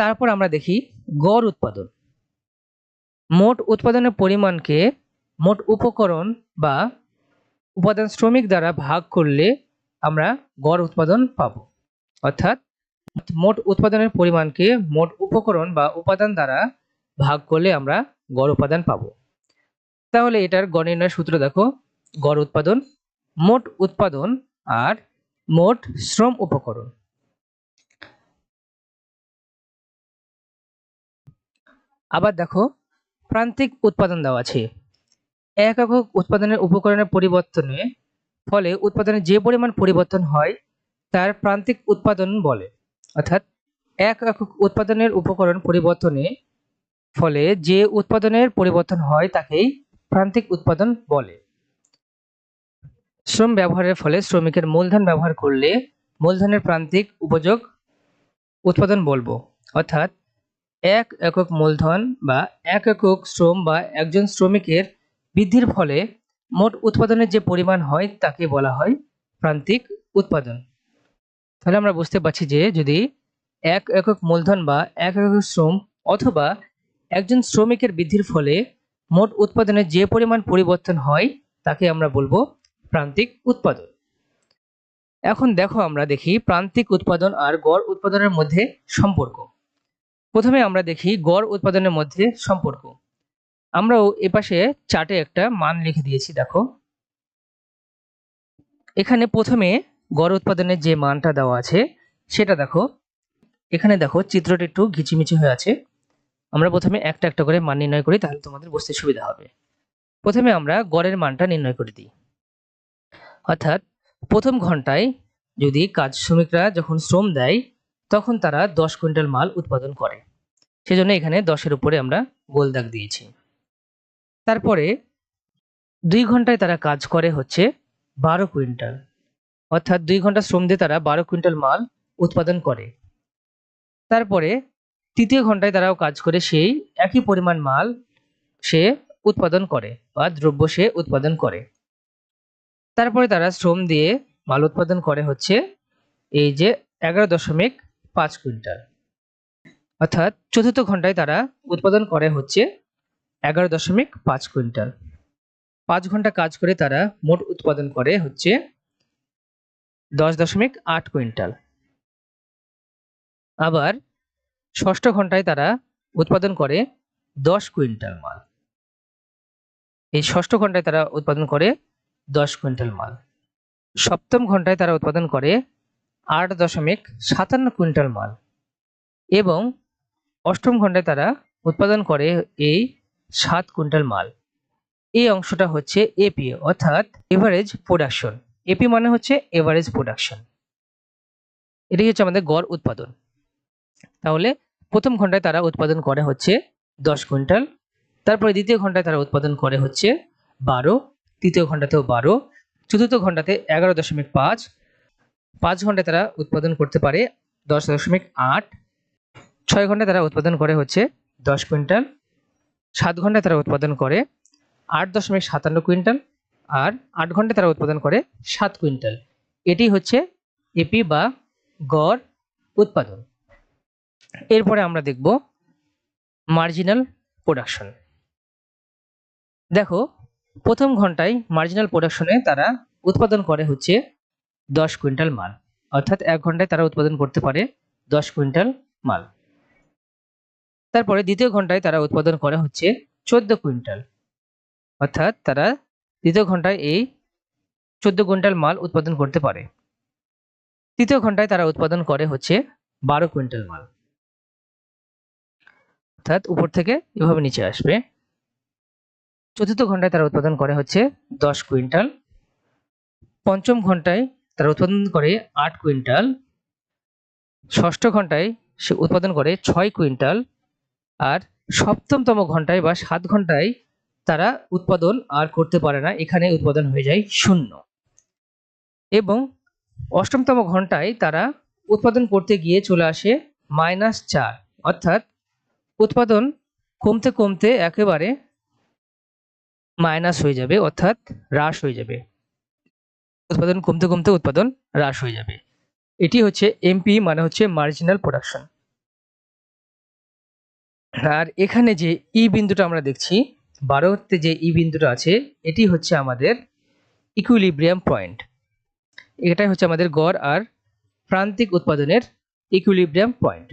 তারপর আমরা দেখি গড় উৎপাদন। মোট উৎপাদনের পরিমাণকে মোট উপকরণ বা উপাদান শ্রমিক দ্বারা ভাগ করলে আমরা গড় উৎপাদন পাব। অর্থাৎ মোট উৎপাদনের পরিমাণকে মোট উপকরণ বা উপাদান দ্বারা ভাগ করলে আমরা গড় উপাদান পাব। তাহলে এটার গড় নির্ণয়ের সূত্র দেখো, গড় উৎপাদন, মোট উৎপাদন আর মোট শ্রম উপকরণ। আবার দেখো, প্রান্তিক উৎপাদন দেওয়া আছে। এক একক উৎপাদনের উপকরণের পরিবর্তনে, ফলে উৎপাদনের যে পরিমাণ পরিবর্তন হয়, তার প্রান্তিক উৎপাদন বলে। অর্থাৎ, এক একক উৎপাদনের উপকরণ পরিবর্তনে, ফলে যে উৎপাদনের পরিবর্তন হয়, তাকেই প্রান্তিক উৎপাদন বলে। শ্রম ব্যবহারের ফলে শ্রমিকের মূলধন ব্যবহার করলে মূলধনের প্রান্তিক উপযোগ উৎপাদন বলব। অর্থাৎ এক একক মূলধন বা এক একক শ্রম বা একজন শ্রমিকের বৃদ্ধির ফলে মোট উৎপাদনের যে পরিমাণ হয় তাকে বলা হয় প্রান্তিক উৎপাদন। তাহলে আমরা বুঝতে পারছি যে যদি এক একক মূলধন বা এক একক শ্রম অথবা একজন শ্রমিকের বৃদ্ধির ফলে মোট উৎপাদনের যে পরিমাণ পরিবর্তন হয় তাকে আমরা বলব প্রান্তিক উৎপাদন। এখন দেখো আমরা দেখি প্রান্তিক উৎপাদন আর গড় উৎপাদনের মধ্যে সম্পর্ক। প্রথমে আমরা দেখি গড় উৎপাদনের মধ্যে সম্পর্ক। আমরাও এপাশে চার্টে একটা মান লিখে দিয়েছি, দেখো। এখানে প্রথমে গড় উৎপাদনের যে মানটা দেওয়া আছে, সেটা দেখো। এখানে দেখো, চিত্রটি একটু ঘিচিমিচি হয়ে আছে। আমরা প্রথমে একটা একটা করে মান নির্ণয় করি, তাহলে তোমাদের বুঝতে সুবিধা হবে। প্রথমে আমরা গড়ের মানটা নির্ণয় করে দিই। অর্থাৎ, প্রথম ঘন্টায় যদি কাজ শ্রমিকরা যখন শ্রম দেয়, তখন তারা দশ কুইন্টাল মাল উৎপাদন করে। সেজন্য এখানে দশের উপরে আমরা গোল দাগ দিয়েছি। তারপরে দুই ঘন্টায় তারা কাজ করে হচ্ছে বারো কুইন্টাল। অর্থাৎ দুই ঘণ্টা শ্রম দিয়ে তারা বারো কুইন্টাল মাল উৎপাদন করে। তারপরে তৃতীয় ঘন্টায় তারাও কাজ করে সেই একই পরিমাণ মাল সে উৎপাদন করে বা দ্রব্য সে উৎপাদন করে। তারপরে তারা শ্রম দিয়ে মাল উৎপাদন করে হচ্ছে এই যে এগারো দশমিক পাঁচ কুইন্টাল। অর্থাৎ চতুর্থ ঘন্টায় তারা উৎপাদন করে হচ্ছে এগারো দশমিক পাঁচ কুইন্টাল। পাঁচ ঘণ্টা কাজ করে তারা মোট উৎপাদন করে হচ্ছে দশ দশমিক আট কুইন্টাল। আবার ষষ্ঠ ঘন্টায় তারা উৎপাদন করে দশ কুইন্টাল মাল। এই ষষ্ঠ ঘন্টায় তারা উৎপাদন করে দশ কুইন্টাল মাল। সপ্তম ঘন্টায় তারা উৎপাদন করে আট দশমিক সাতান্ন কুইন্টাল মাল। এবং অষ্টম ঘন্টায় তারা উৎপাদন করে এই সাত কুইন্টাল মাল। এই অংশটা হচ্ছে এপি অর্থাৎ এভারেজ প্রোডাকশন এপি মানে হচ্ছে এভারেজ প্রোডাকশন এটাই হচ্ছে আমাদের গড় উৎপাদন। তাহলে প্রথম ঘন্টায় তারা উৎপাদন করে হচ্ছে দশ কুইন্টাল, তারপরে দ্বিতীয় ঘন্টায় তারা উৎপাদন করে হচ্ছে বারো, তৃতীয় ঘন্টাতেও বারো, চতুর্থ ঘন্টাতে এগারো দশমিক পাঁচ পাঁচ ঘন্টায় তারা উৎপাদন করতে পারে দশ দশমিক আট ছয় ঘন্টায় তারা উৎপাদন করে হচ্ছে দশ কুইন্টাল, সাত ঘন্টায় তারা উৎপাদন করে আট দশমিক সাতান্ন কুইন্টাল আর আট ঘন্টায় তারা উৎপাদন করে সাত কুইন্টাল। এটি হচ্ছে এপি বা গড় উৎপাদন। এরপরে আমরা দেখব মার্জিনাল প্রোডাকশন দেখো, প্রথম ঘন্টায় মার্জিনাল প্রোডাকশনে তারা উৎপাদন করে হচ্ছে দশ কুইন্টাল মাল। অর্থাৎ এক ঘন্টায় তারা উৎপাদন করতে পারে দশ কুইন্টাল মাল। তারপরে দ্বিতীয় ঘন্টায় তারা উৎপাদন করে হচ্ছে চোদ্দ কুইন্টাল। অর্থাৎ তারা দ্বিতীয় ঘন্টায় এই চোদ্দ কুইন্টাল মাল উৎপাদন করতে পারে। তৃতীয় ঘন্টায় তারা উৎপাদন করে হচ্ছে বারো কুইন্টাল মাল। অর্থাৎ উপর থেকে এভাবে নিচে আসবে। চতুর্থ ঘন্টায় তারা উৎপাদন করে হচ্ছে দশ কুইন্টাল। পঞ্চম ঘন্টায় তারা উৎপাদন করে আট কুইন্টাল। ষষ্ঠ ঘন্টায় সে উৎপাদন করে ছয় কুইন্টাল। আর সপ্তমতম ঘন্টায় বা সাত ঘন্টায় তারা উৎপাদন আর করতে পারে না, এখানে উৎপাদন হয়ে যায় শূন্য। এবং অষ্টমতম ঘন্টায় তারা উৎপাদন করতে গিয়ে চলে আসে মাইনাস চার, অর্থাৎ উৎপাদন কমতে কমতে একেবারে মাইনাস হয়ে যাবে, অর্থাৎ হ্রাস হয়ে যাবে। উৎপাদন কমতে কমতে উৎপাদন হ্রাস হয়ে যাবে। এটি হচ্ছে এমপি মানে হচ্ছে মার্জিনাল প্রোডাকশন আর এখানে যে ই বিন্দুটা আমরা দেখছি, বারোতে যে ই বিন্দুটা আছে, এটি হচ্ছে আমাদের ইকুইলিব্রিয়াম পয়েন্ট এটাই হচ্ছে আমাদের গড় আর প্রান্তিক উৎপাদনের ইকুইলিব্রিয়াম পয়েন্ট